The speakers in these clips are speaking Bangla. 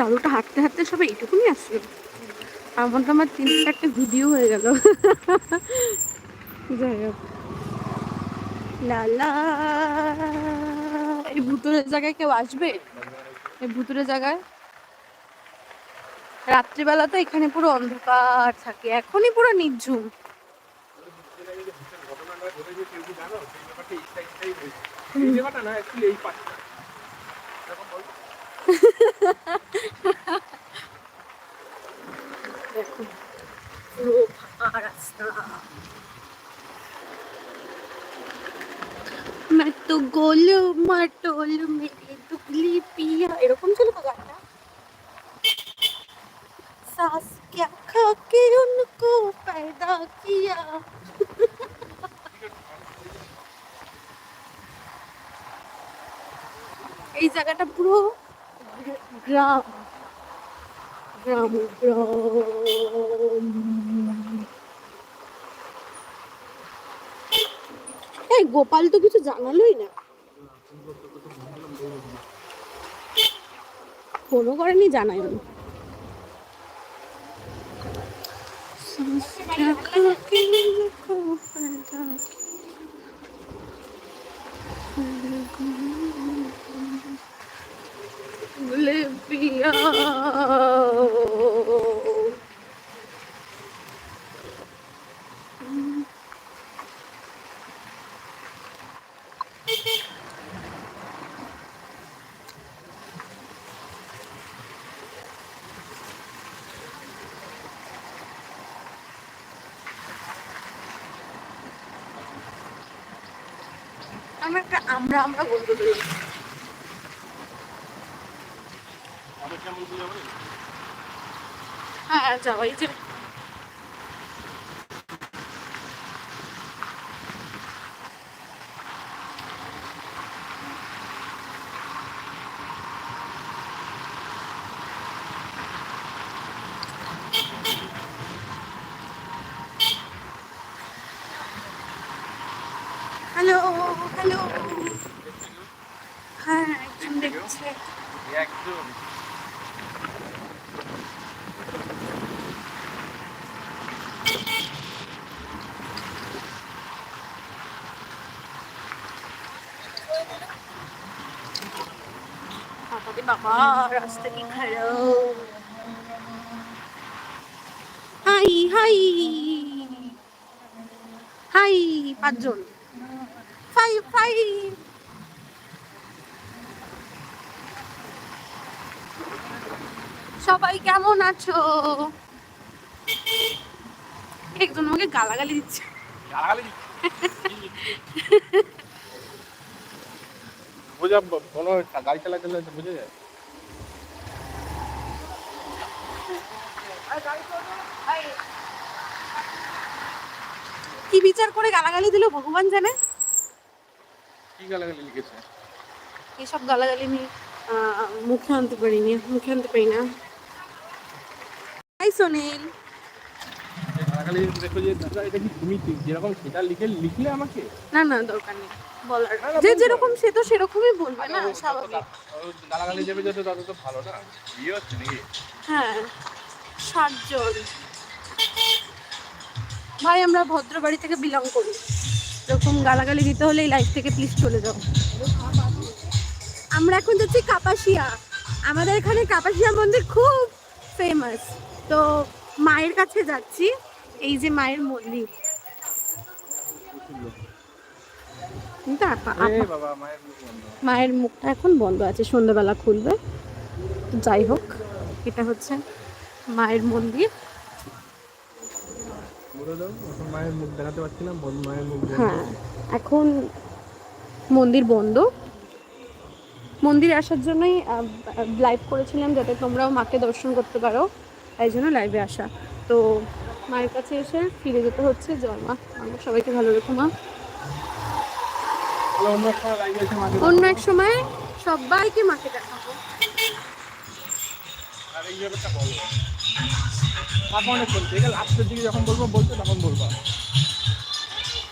দাদুটা হাঁটতে হাঁটতে এইটুকুনি আসছে আমার তো আমার তিন চারটে ভিডিও হয়ে গেল। লালা এই ভুতুরের জায়গায় কেউ আসবে? এই ভুতুরের জায়গায়? রাত্রিবেলা তো এখানে পুরো অন্ধকার থাকে, এখনই পুরো নির্ঝুম। দেখো পুরো ফাঁকা রাস্তা मैं तो गोल मटोल मेरे दुगली पिया এরকম ছিল তো গানটা सास क्या खा के उनको पैदा किया এই জায়গাটা পুরো গ্রাম। গ্রাম এই গোপাল তো কিছু জানালোই না। ফোনও করেনি Olivia. আমার একটা আমরা আমরা বলতে পারি হ্যাঁ যাওয়াই যে। Hello hello. হ্যাঁ একজন দেখছে। একদম। হাই হাই হাই পাঁচজন। সবাই কেমন আছো? একজন আমাকে গালাগালি দিচ্ছে। বোঝা মনে হয় গাড়ি চালাতে বুঝে যায়? কি বিচার করে গালাগালি দিল ভগবান জানে? কি গালাগালি লিখেছে? এসব গালাগালি আমি মুখে আনতে পারিনি মুখে আনতে পারি না। হাই সোনিল। গালাগালি দেখো যে দাদা এটা কি তুমি যেরকম সেটা লিখে লিখলে আমাকে? না না দরকার নেই। বলার যে যেরকম সে তো সেরকমই বলবে না স্বাভাবিক। গালাগালি যাবে যত তত তো ভালো না? বিয়ে হচ্ছে নাকি? হ্যাঁ। সাতজন। ভাই আমরা ভদ্র বাড়ি থেকে বিলং করি। এরকম গালাগালি দিতে হলে এই লাইফ থেকে প্লিজ চলে যাও। আমরা এখন যাচ্ছি কাপাসিয়া। আমাদের এখানে কাপাসিয়া মন্দির খুব ফেমাস তো মায়ের কাছে যাচ্ছি এই যে মায়ের মন্দির। মায়ের মুখটা এখন বন্ধ আছে সন্ধ্যাবেলা খুলবে। যাই হোক এটা হচ্ছে মায়ের মন্দির। এখন। হ্যাঁ এখন মন্দির বন্ধ। মন্দিরে আসার জন্যই লাইভ করেছিলাম যাতে তোমরাও মাকে দর্শন করতে পারো তাই জন্য লাইভে আসা। তো মায়ের কাছে এসে ফিরে যেতে হচ্ছে জয় মা। আমরা সবাইকে ভালো রেখো মা। অন্য এক সময় সবাইকে মাকে দেখাবো অনেকক্ষণ ঠিক আছে লাস্টের দিকে যখন বলব বলতে তখন বলব।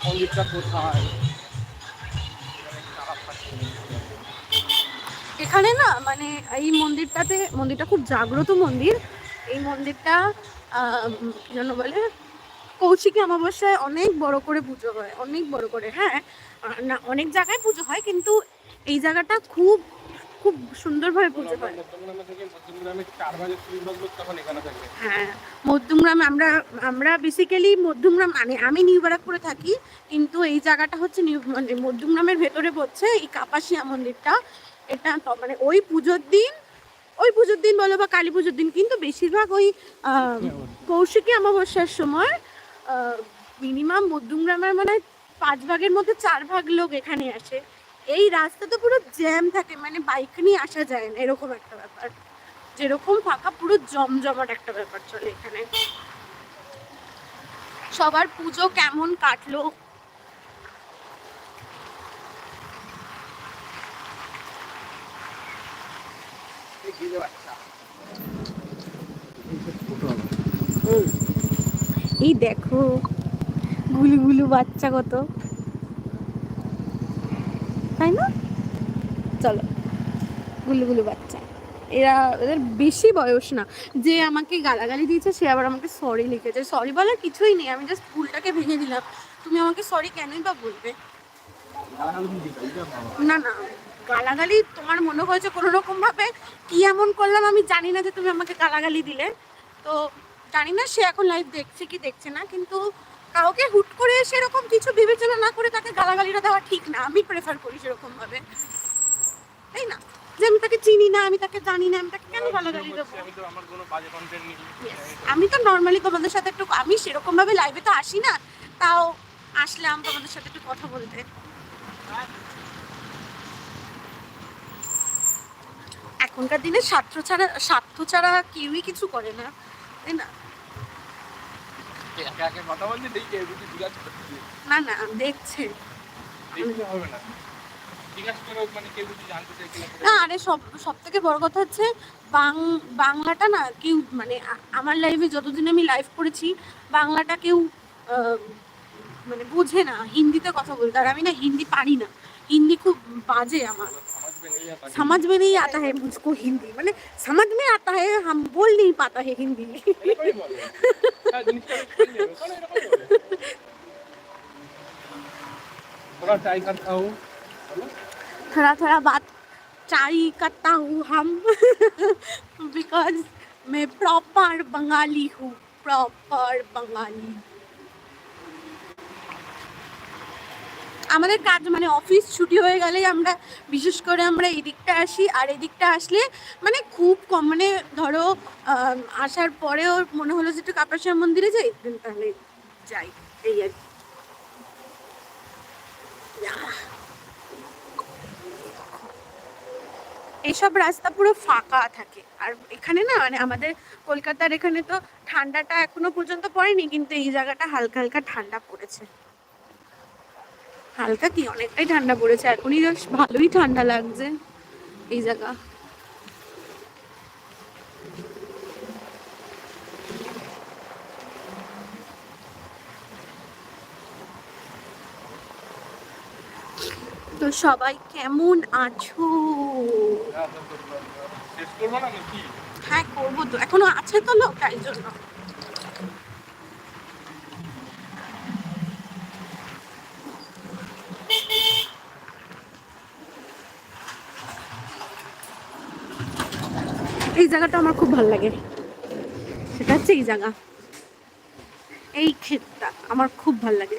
মন্দিরটা কোথায়? এখানে না মানে এই মন্দিরটাতে, মন্দিরটা খুব জাগ্রত মন্দির। এই মন্দিরটা যেন বলে, কৌশিকী অমাবস্যায় অনেক বড় করে পুজো হয়, অনেক বড় করে হ্যাঁ? না, অনেক জায়গায় পুজো হয়, কিন্তু এই জায়গাটা খুব খুব সুন্দরভাবে পুজো হয় হ্যাঁ মধ্যমগ্রাম আমরা আমরা বেসিক্যালি মধ্যমগ্রাম মানে আমি নিউ ব্যারাকপুরে থাকি, কিন্তু এই জায়গাটা হচ্ছে নিউ মানে মধ্যমগ্রামের ভেতরে পড়ছে এই কাপাসিয়া মন্দিরটা। এটা মানে ওই পুজোর দিন, ওই পুজোর দিন বলো বা কালী পুজোর দিন, কিন্তু বেশিরভাগ ওই কৌশিকী অমাবস্যার সময় মিনিমাম মধ্যমগ্রামের মানে পাঁচ ভাগের মধ্যে চার ভাগ লোক এখানে আসে। এই রাস্তা তো পুরো জ্যাম থাকে মানে বাইক নিয়ে আসা যায় না, এরকম একটা ব্যাপার। যেরকম ফাঁকা, পুরো জমজমাট একটা ব্যাপার চলে এখানে। সবার পুজো কেমন কাটলো? এই দেখো গুলু গুলু বাচ্চা কত। তাই না? চলো, গুলু গুলু বাচ্চা। এরা এদের বেশি বয়স না। যে আমাকে গালাগালি দিয়েছে, সে আবার আমাকে সরি লিখেছে। সরি বলার কিছুই নেই, আমি জাস্ট ভুলটাকে ভেঙে দিলাম। তুমি আমাকে সরি কেনই বা বলবে? না না। গালাগালি তোমার মনে হয়েছে কোনো রকম ভাবে? কি এমন করলাম আমি জানি না যে তুমি আমাকে গালাগালি দিলে। তো জানি না সে এখন লাইভ দেখছে কি দেখছে না, কিন্তু কাউকে হুট করে সেরকম কিছু বিবেচনা না করে তাকে গালাগালিটা দেওয়া ঠিক না। আমি প্রেফার করি সেরকম ভাবে তাই না? যে আমি তাকে চিনি না আমি তাকে জানি না আমি তাকে কেন গালাগালি দেবো? আমি তো নর্মালি তোমাদের সাথে একটু আমি সেরকম ভাবে লাইভে তো আসি না তাও আসলাম তোমাদের সাথে একটু কথা বলতে। এখনকার দিনে স্বার্থ ছাড়া স্বার্থ ছাড়া কেউই কিছু করে না। তাই না একে একে কথা বলছে দেখি কে বুঝি জিজ্ঞাসা করছি না না দেখছে দেখতে হবে না জিজ্ঞাসা করে মানে কে বুঝি জানতে চাই কিনা না আরে সব সব থেকে বড় কথা হচ্ছে বাং বাংলাটা না কেউ মানে আ- আমার লাইফে যতদিন আমি লাইভ করেছি বাংলাটা কেউ আহ, মানে বোঝে না হিন্দিতে কথা বলতে আর আমি না হিন্দি পারি না হিন্দি খুব বাজে আমার समझ में नहीं आता समझ में नहीं आता है मुझको हिंदी मैंने समझ में आता है हम बोल नहीं पाता है हिंदी थोड़ा चाय करता हूँ बोलो। थोड़ा थोड़ा बात चाय करता हूँ हम बिकॉज मैं प्रॉपर बंगाली हूँ प्रॉपर बंगाली আমাদের কাজ মানে অফিস ছুটি হয়ে গেলেই আমরা বিশেষ করে আমরা এদিকটা আসি আর এদিকটা আসলে মানে খুব কম মানে ধরো আম, আসার পরেও মনে হলো যে একটু কাপাসিয়া মন্দিরে যাই then তাহলে যাই এই আর কি। এইসব রাস্তা পুরো ফাঁকা থাকে। আর এখানে না মানে আমাদের কলকাতার এখানে তো ঠান্ডাটা এখনও পর্যন্ত পড়েনি, কিন্তু এই জায়গাটা হালকা হালকা ঠান্ডা পড়েছে। হালকা কি? অনেকটাই ঠান্ডা পড়েছে। এখনই বেশ ভালোই ঠান্ডা লাগছে এই জায়গা। তো সবাই কেমন আছো? হ্যাঁ, করব তো। এখনও আছে তো লোক তাই জন্য। এই জায়গাটা আমার খুব ভালো লাগে। সেটা হচ্ছে এই জায়গা। এই ক্ষেতটা আমার খুব ভালো লাগে।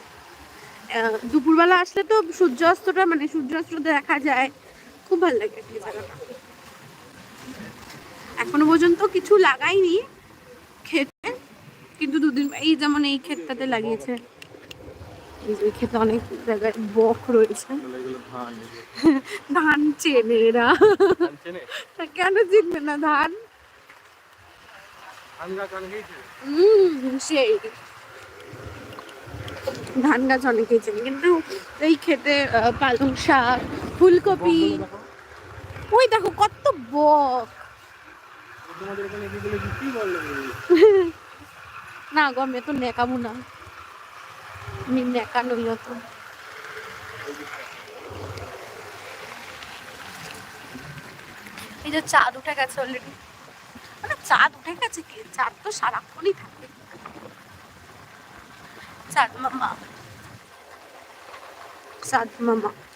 দুপুরবেলা আসলে তো সূর্যাস্তটা মানে সূর্যাস্তটা দেখা যায়। খুব ভালো লাগে এখনও পর্যন্ত কিছু লাগাইনি খেতে কিন্তু দুদিন এই যেমন এই ক্ষেতটাতে লাগিয়েছে। এই ক্ষেতে অনেক জায়গায় বক রয়েছে। ধান, চেনে এরা। কেন চিনবে না ধান? সেই। ধান গাছ অনেকেই চেনে, কিন্তু এই খেতে পালং শাক, ফুলকপি। ওই দেখো কত বক। না গো, আমি তো নেকাবো না। আমি নেকা নই অত। এই যে চাঁদ উঠে গেছে অলরেডি মানে চাঁদ উঠে গেছে কি? চাঁদ তো সারাক্ষণই থাকে চাঁদ মামা চাঁদ মামা এই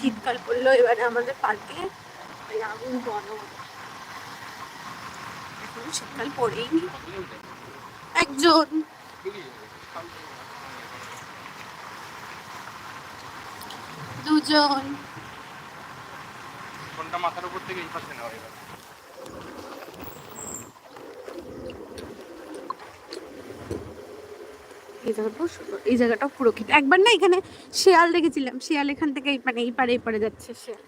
শীতকাল পড়ল, এবারে আমাদের পার্কে ওই আগুন এখন শীতকাল পড়েই একজন। দুজন। ফোনটা মাথার উপর থেকে নেওয়া এবার এই জায়গাটাও সুন্দর, এই পুরো একবার না এখানে শেয়াল দেখেছিলাম, শেয়াল এখান থেকে এই- মানে এই পারে এই পারে যাচ্ছে শিয়াল।